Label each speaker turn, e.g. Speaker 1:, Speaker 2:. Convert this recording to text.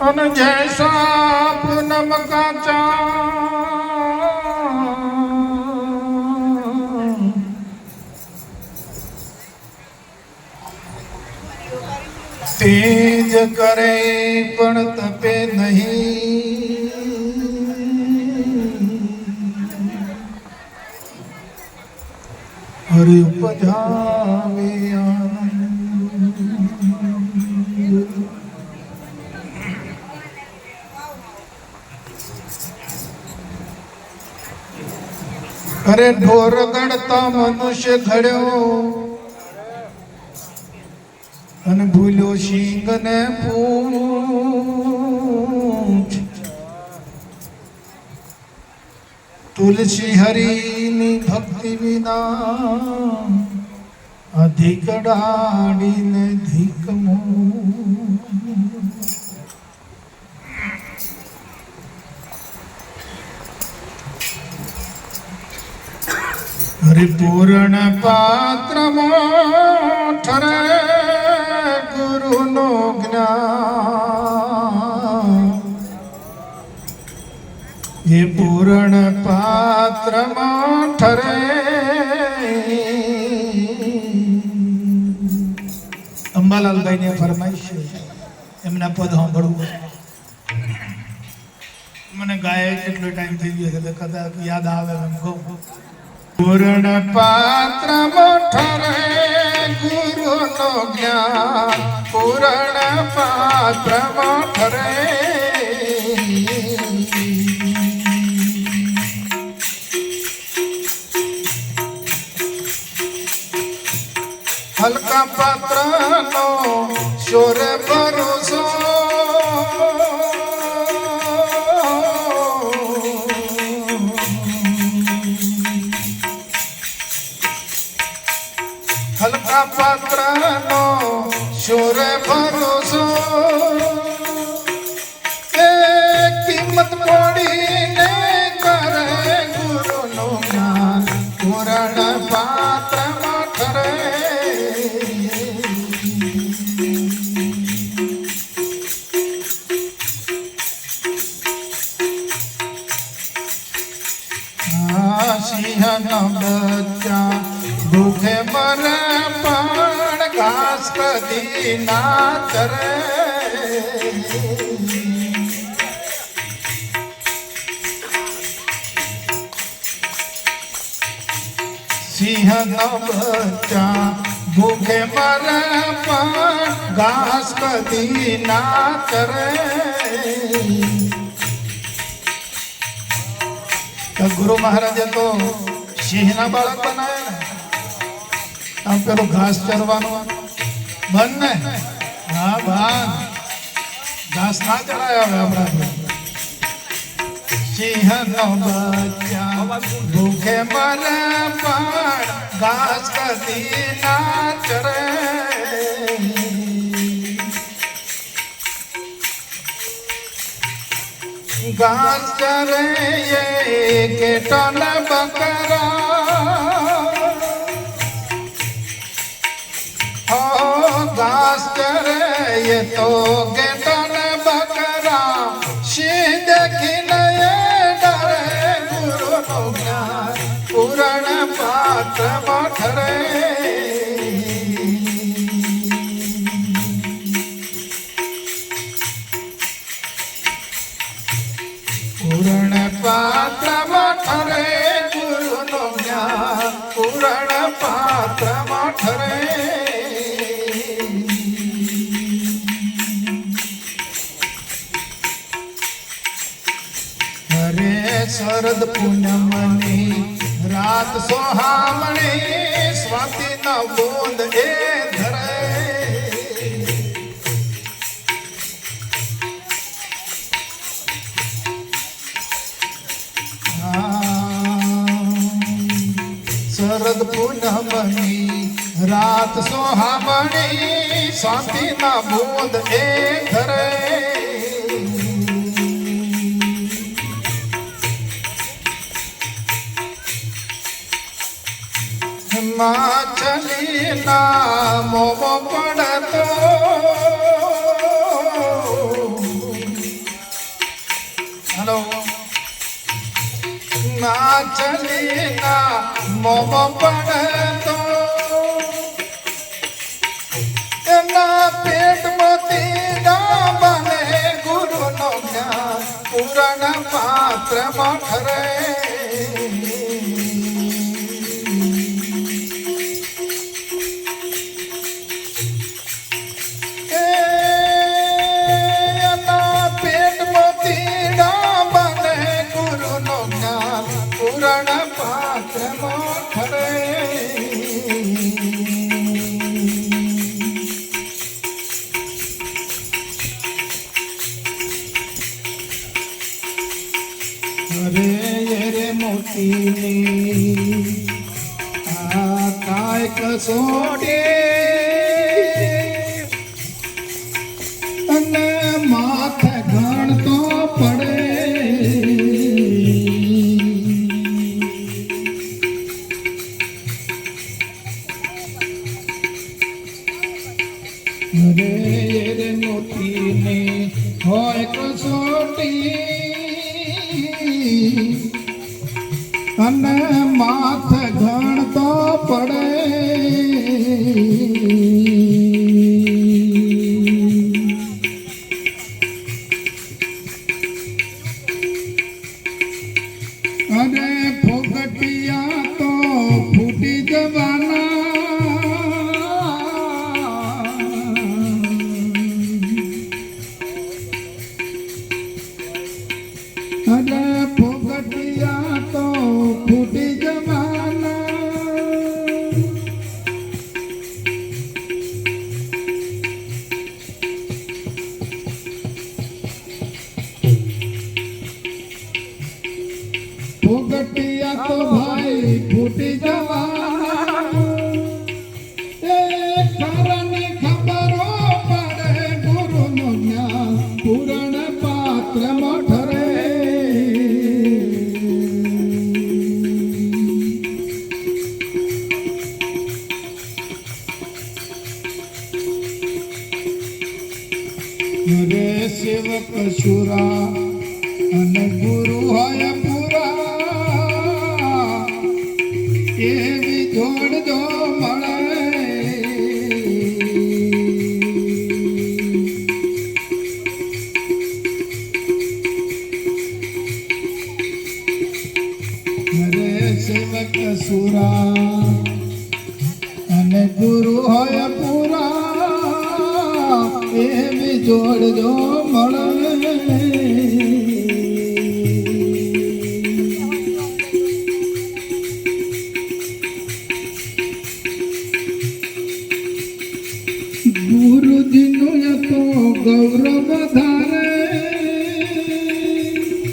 Speaker 1: અને જૈસા પૂનમ કાચા તેજ કરે પણ તપે હરિ આનંદ અરે ઢોર ગણતા મનુષ્ય ઘડ્યો. અને ભૂલ્યો સિંહ ને પૂછ તુલસી હરીની ભક્તિ વિના અધિક ડાડીને ધીક હરિપૂર્ણ પાત્રમાં ઠરે એ પૂરણ પાત્રમાં ઠરે. અંબાલાલભાઈને ફરમાઈશ. છે એમના પદ સાંભળવું. મને ગાય કેટલો ટાઈમ થઈ ગયો છે કદાચ યાદ આવે એમ કહું. પૂરણ પાત્રમાં ઠરે ગુરુનો જ્ઞાન. પૂરણ પાત્રમાં ઠરે. હલકા પાત્રનો શોરે ભરોસો. હલકા પાત્રનો શોરે ભરોસો. ના કરે સિંહ બચ્ચા ભૂખે મરે ઘાસ કદી ના કરે ગુરુ મહારાજે તો સિંહના બાળક બનાવ્યા આમ પેલું ઘાસ ચરવાનું ભાન ને હા, ભાન. ઘાસ ના ચડાય હવે આપણા સિંહનો બચ્ચા ભૂખે મરે પણ ઘાસ કદી ના ચરે ઘાસ ચરે કે ટન બકરા. ઉપવાસ કરે એ તો ગેટન બકરા સિંહ દેખીને ડરે ગુરુનું જ્ઞાન પૂરણ પાત્ર મઠરે પૂરણ પાત્ર મઠરે શરદ પૂનમની રાત સોહામણી સ્વાતિ ના બોંદ એ ધરે શરદ પૂનમની રાત સોહામણી શાંતિ ના બોધ એ ઘરે માછલીના મોમો પડતો. હલો. માછલીના મોમો પડતો. એના પેટમાંથી દાબને ગુરુનો જ્ઞાન પુરાણ પાત્રમાં ઠરે. કસોટી અને માથે ગણતો પડે. રે હોય કસોટી. અને માથ ગણતો પડે. mim. ફોગટિયા તો ભાઈ ફૂટી જવા. એ કારણે ખબરો પડે સેવક સુરા અને ગુરુ હોય સેવક સુરા અને ગુરુ હોય પૂરા એવી જોડ જો મળે